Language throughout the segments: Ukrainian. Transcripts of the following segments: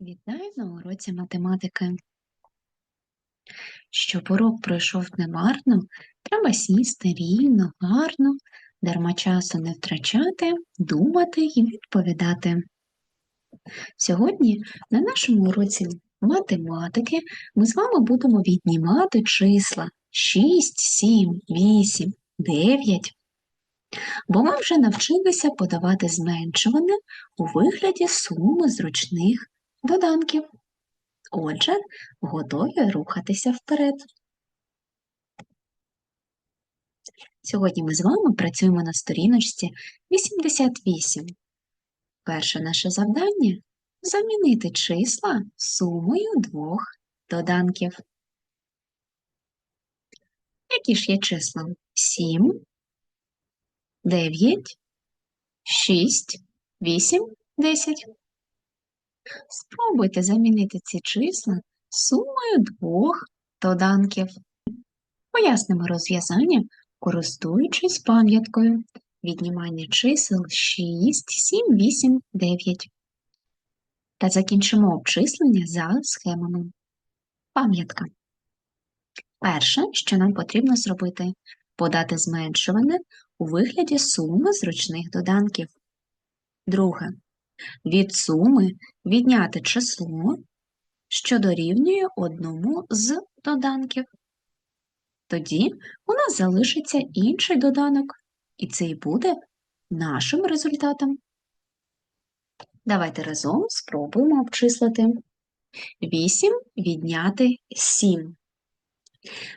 Вітаю на уроці математики. Щоб урок пройшов немарно, треба сісти рівно, гарно, дарма часу не втрачати, думати і відповідати. Сьогодні на нашому уроці математики ми з вами будемо віднімати числа 6, 7, 8, 9, бо ми вже навчилися подавати зменшуване у вигляді суми зручних доданків. Отже, готові рухатися вперед. Сьогодні ми з вами працюємо на сторіночці 88. Перше наше завдання замінити числа сумою двох доданків. Які ж є числа? 7, 9, 6, 8, 10. Спробуйте замінити ці числа сумою двох доданків. Пояснимо розв'язання, користуючись пам'яткою. Віднімання чисел 6, 7, 8, 9. Та закінчимо обчислення за схемами. Пам'ятка. Перше, що нам потрібно зробити, подати зменшуване у вигляді суми зручних доданків. Друге. Від суми відняти число, що дорівнює одному з доданків. Тоді у нас залишиться інший доданок, і це і буде нашим результатом. Давайте разом спробуємо обчислити. 8 відняти 7.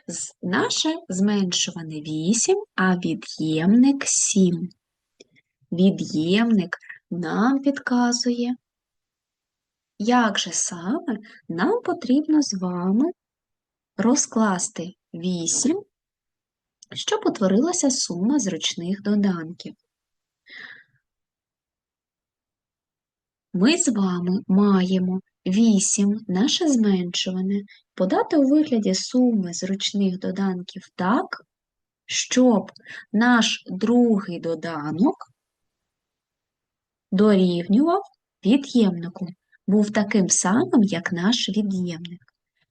З- Наше зменшуване 8, а від'ємник 7. Від'ємник нам підказує, як же саме нам потрібно з вами розкласти 8, щоб утворилася сума зручних доданків. Ми з вами маємо 8, наше зменшуване, подати у вигляді суми зручних доданків так, щоб наш другий доданок дорівнював від'ємнику, був таким самим, як наш від'ємник.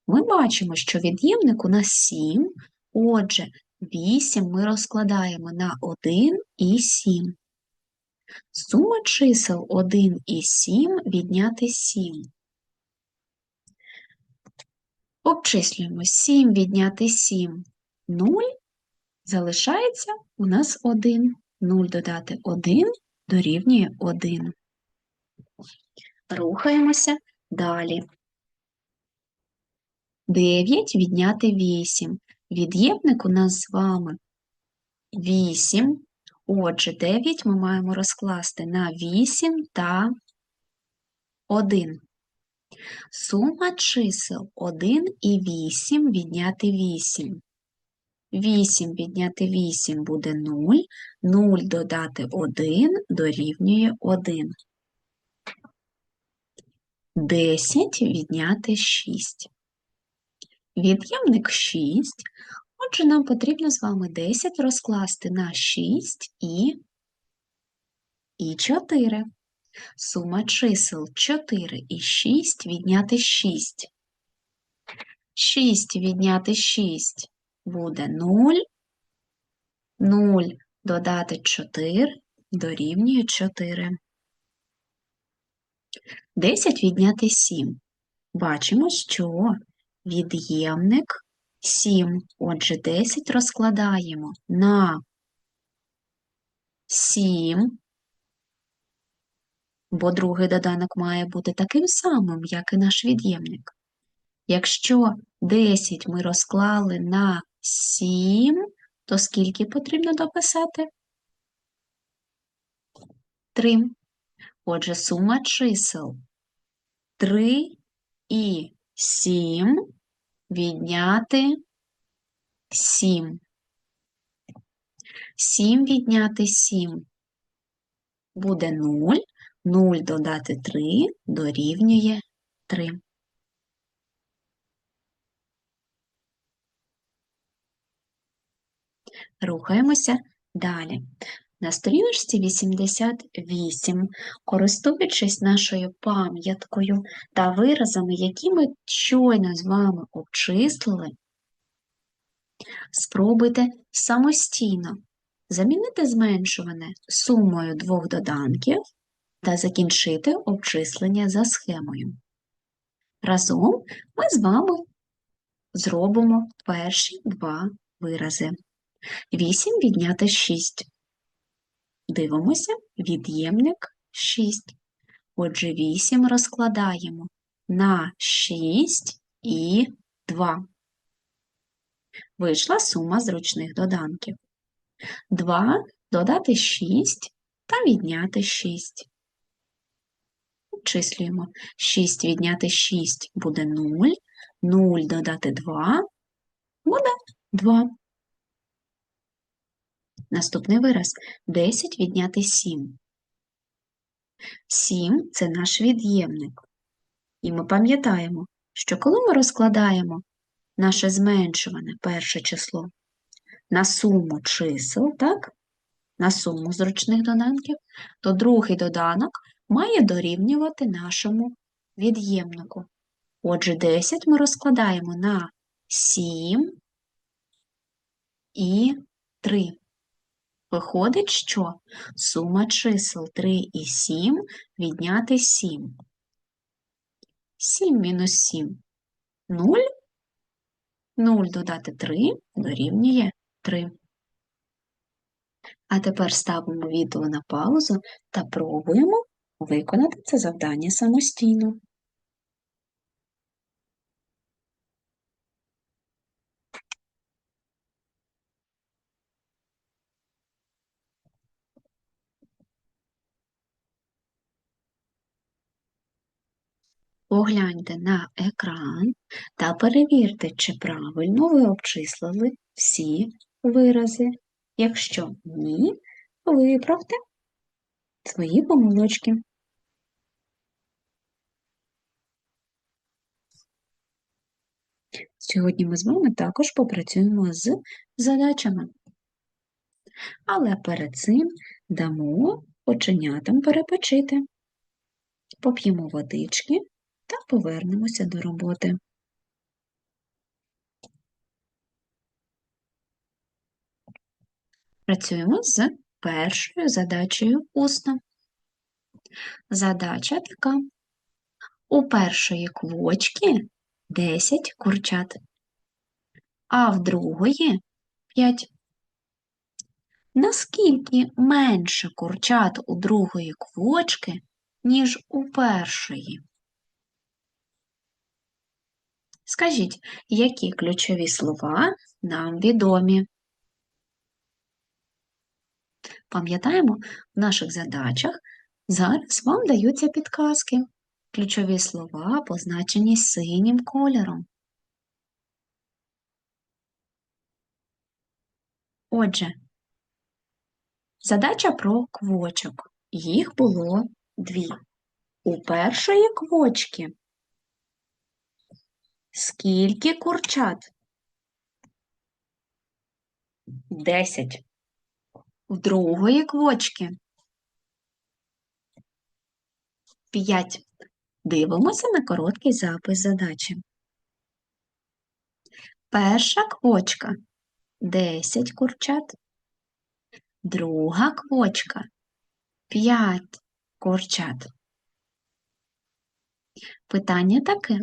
Ми бачимо, що від'ємник у нас 7, отже, 8 ми розкладаємо на 1 і 7. Сума чисел 1 і 7 відняти 7. Обчислюємо 7 відняти 7 – 0, залишається у нас 1. 0 додати 1 дорівнює 1. Рухаємося далі. 9 відняти 8. Від'ємник у нас з вами 8. Отже, 9 ми маємо розкласти на 8 та 1. Сума чисел 1 і 8 відняти 8. 8 відняти 8 буде 0, 0 додати 1 дорівнює 1. 10 відняти 6. Від'ємник 6, отже, нам потрібно з вами 10 розкласти на 6 і, і 4. Сума чисел 4 і 6 відняти 6. 6 відняти 6 буде 0. 0 додати 4 дорівнює 4. 10 відняти 7. Бачимо, що від'ємник 7. Отже, 10 розкладаємо на 7, бо другий доданок має бути таким самим, як і наш від'ємник. Якщо 10 ми розклали на 7, то скільки потрібно дописати? 3. Отже, сума чисел 3 і 7 відняти 7. 7 відняти 7 буде 0. 0 додати 3 дорівнює 3. Рухаємося далі. На сторіночці 88, користуючись нашою пам'яткою та виразами, які ми щойно з вами обчислили, спробуйте самостійно замінити зменшуване сумою двох доданків та закінчити обчислення за схемою. Разом ми з вами зробимо перші два вирази. 8 відняти 6. Дивимося, від'ємник 6. Отже, 8 розкладаємо на 6 і 2. Вийшла сума зручних доданків. 2 додати 6 та відняти 6. Обчислюємо. 6 відняти 6 буде 0, 0 додати 2 буде 2. Наступний вираз 10 відняти 7. 7 це наш від'ємник. І ми пам'ятаємо, що коли ми розкладаємо наше зменшуване перше число на суму чисел, так, на суму зручних доданків, то другий доданок має дорівнювати нашому від'ємнику. Отже, 10 ми розкладаємо на 7 і 3. Виходить, що сума чисел 3 і 7 відняти 7. 7 мінус 7 0. 0 додати 3 дорівнює 3. А тепер ставимо відео на паузу та пробуємо виконати це завдання самостійно. Погляньте на екран та перевірте, чи правильно ви обчислили всі вирази. Якщо ні, виправте свої помилочки. Сьогодні ми з вами також попрацюємо з задачами. Але перед цим дамо оченятам перепочити. Поп'ємо водички та повернемося до роботи. Працюємо з першою задачею усно. Задача така. У першої квочки 10 курчат, а в другої 5. Наскільки менше курчат у другої квочки, ніж у першої? Скажіть, які ключові слова нам відомі? Пам'ятаємо, в наших задачах зараз вам даються підказки. Ключові слова позначені синім кольором. Отже, задача про квочок. Їх було дві. У першої квочки скільки курчат? Десять. В другої квочки п'ять. Дивимося на короткий запис задачі. Перша квочка 10 курчат. Друга квочка 5 курчат. Питання таке: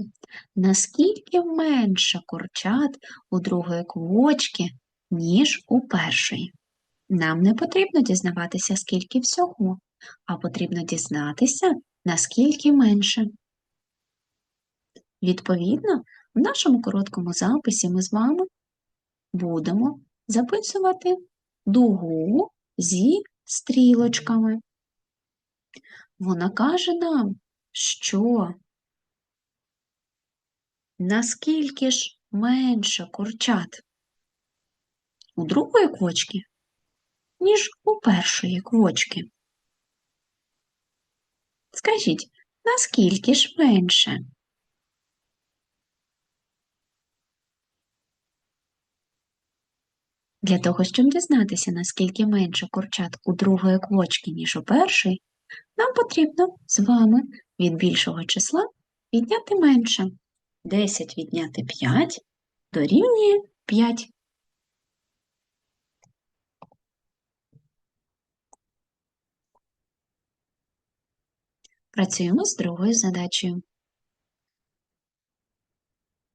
наскільки менше курчат у другої квочки, ніж у першої? Нам не потрібно дізнаватися, скільки всього, а потрібно дізнатися, наскільки менше. Відповідно, в нашому короткому записі ми з вами будемо записувати дугу зі стрілочками. Вона каже нам, що наскільки ж менше курчат у другої квочки, ніж у першої квочки. Скажіть, наскільки ж менше? Для того, щоб дізнатися, наскільки менше курчат у другої квочки, ніж у першої, нам потрібно з вами від більшого числа відняти менше. 10 відняти 5 дорівнює 5. Працюємо з другою задачею.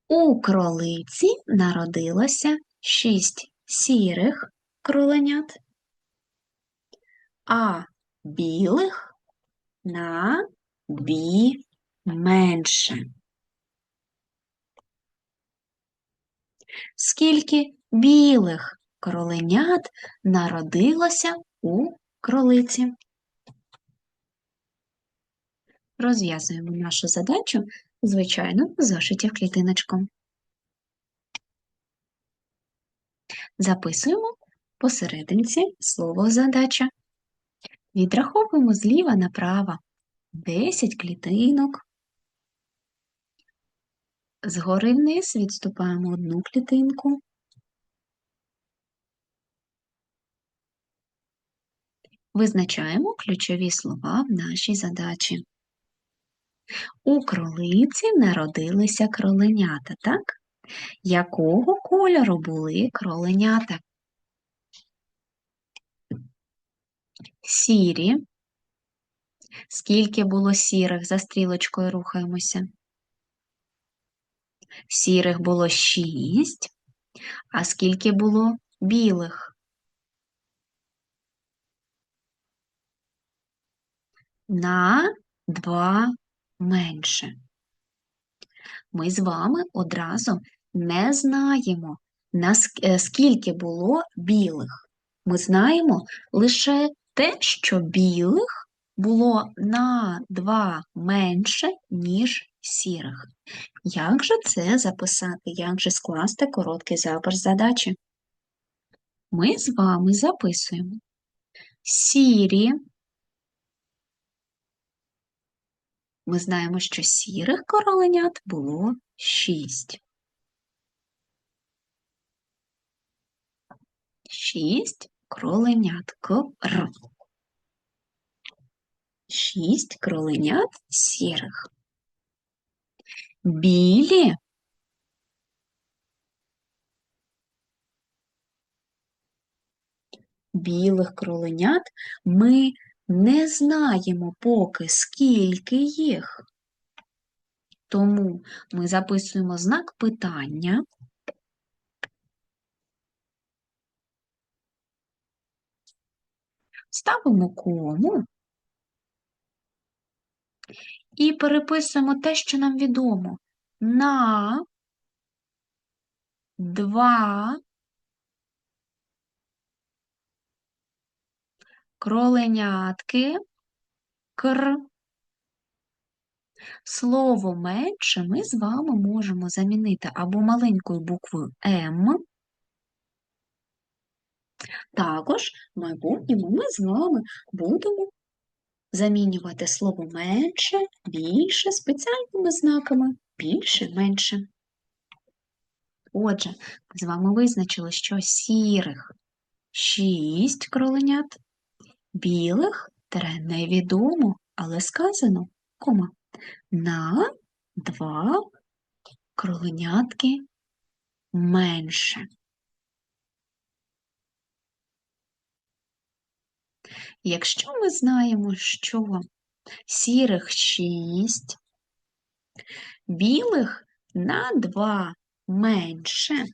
У кролиці народилося шість сірих кроленят, а білих на дві менше. Скільки білих кроленят народилося у кролиці? Розв'язуємо нашу задачу, звичайно, зошиті в клітиночку. Записуємо посерединці слово задача. Відраховуємо зліва направо 10 клітинок. Згори вниз відступаємо одну клітинку. Визначаємо ключові слова в нашій задачі. У кролиці народилися кроленята, так? Якого кольору були кроленята? Сірі. Скільки було сірих, за стрілочкою рухаємося. Сірих було шість, а скільки було білих? На два менше. Ми з вами одразу не знаємо, скільки було білих. Ми знаємо лише те, що білих було на два менше, ніж сірих. Як же це записати? Як же скласти короткий запис задачі? Ми з вами записуємо сірі. Ми знаємо, що сірих короленят було шість. Шість кроленят кр. Шість кроленят сірих. Білі білих кроленят ми не знаємо поки, скільки їх. Тому ми записуємо знак питання. Ставимо кому і переписуємо те, що нам відомо. На два кроленятки кр. Слово менше ми з вами можемо замінити або маленькою буквою М. Також в майбутньому ми з вами будемо замінювати слово менше, більше спеціальними знаками більше, менше. Отже, ми з вами визначили, що сірих шість кроленят, білих тере невідомо, але сказано кома, на два кроленятки менше. Якщо ми знаємо, що сірих 6, білих на 2 менше,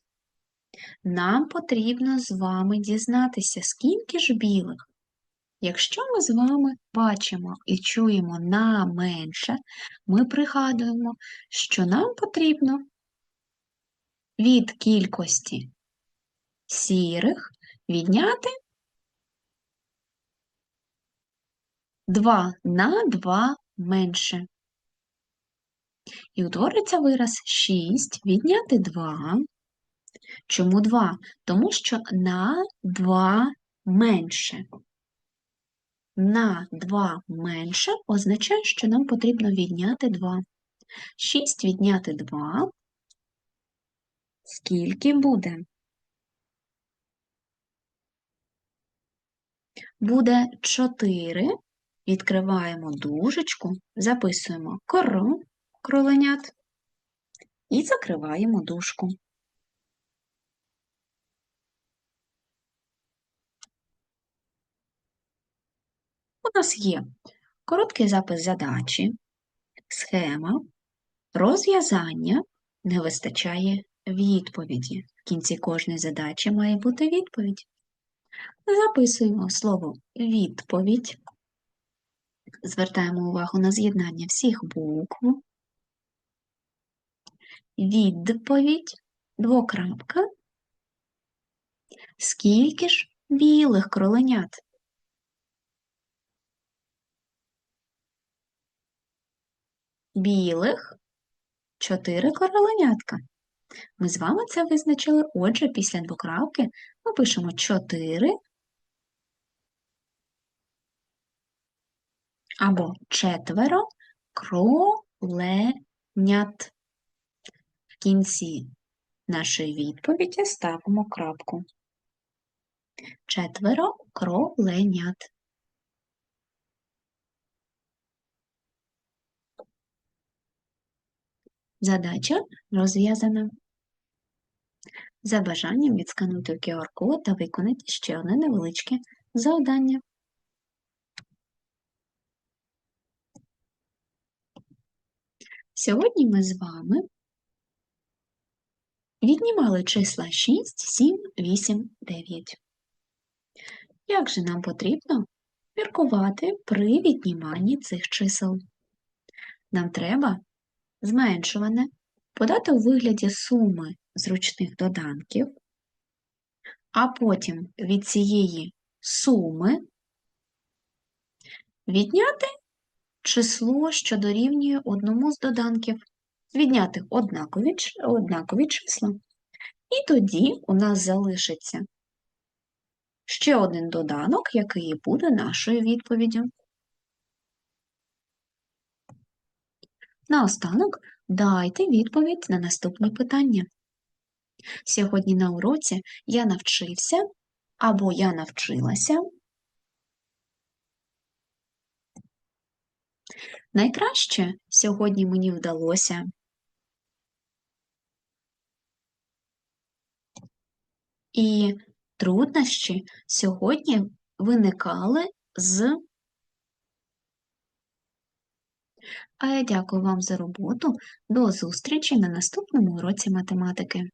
нам потрібно з вами дізнатися, скільки ж білих. Якщо ми з вами бачимо і чуємо на менше, ми пригадуємо, що нам потрібно від кількості сірих відняти 2 на 2 менше. І утвориться вираз 6 відняти 2. Чому 2? Тому що на 2 менше. На 2 менше означає, що нам потрібно відняти 2. 6 відняти 2. Скільки буде? буде 4. Відкриваємо дужечку, записуємо кору кроленят і закриваємо дужку. У нас є короткий запис задачі, схема, розв'язання, не вистачає відповіді. В кінці кожної задачі має бути відповідь. Записуємо слово відповідь. Звертаємо увагу на з'єднання всіх букв. Відповідь, двокрапка. Скільки ж білих кроленят? Білих чотири кроленятка. Ми з вами це визначили, отже, після двокрапки ми пишемо 4 або четверо кроленят. В кінці нашої відповіді ставимо крапку. Четверо кроленят. Задача розв'язана. За бажанням відскануйте QR-код та виконайте ще одне невеличке завдання. Сьогодні ми з вами віднімали числа 6, 7, 8, 9. Як же нам потрібно міркувати при відніманні цих чисел? Нам треба зменшуване подати у вигляді суми зручних доданків, а потім від цієї суми відняти число, що дорівнює одному з доданків, відняти однакові, однакові числа. І тоді у нас залишиться ще один доданок, який буде нашою відповіддю. Наостанок дайте відповідь на наступні питання. Сьогодні на уроці я навчився або я навчилася. Найкраще сьогодні мені вдалося. І труднощі сьогодні виникали з. А я дякую вам за роботу. До зустрічі на наступному уроці математики.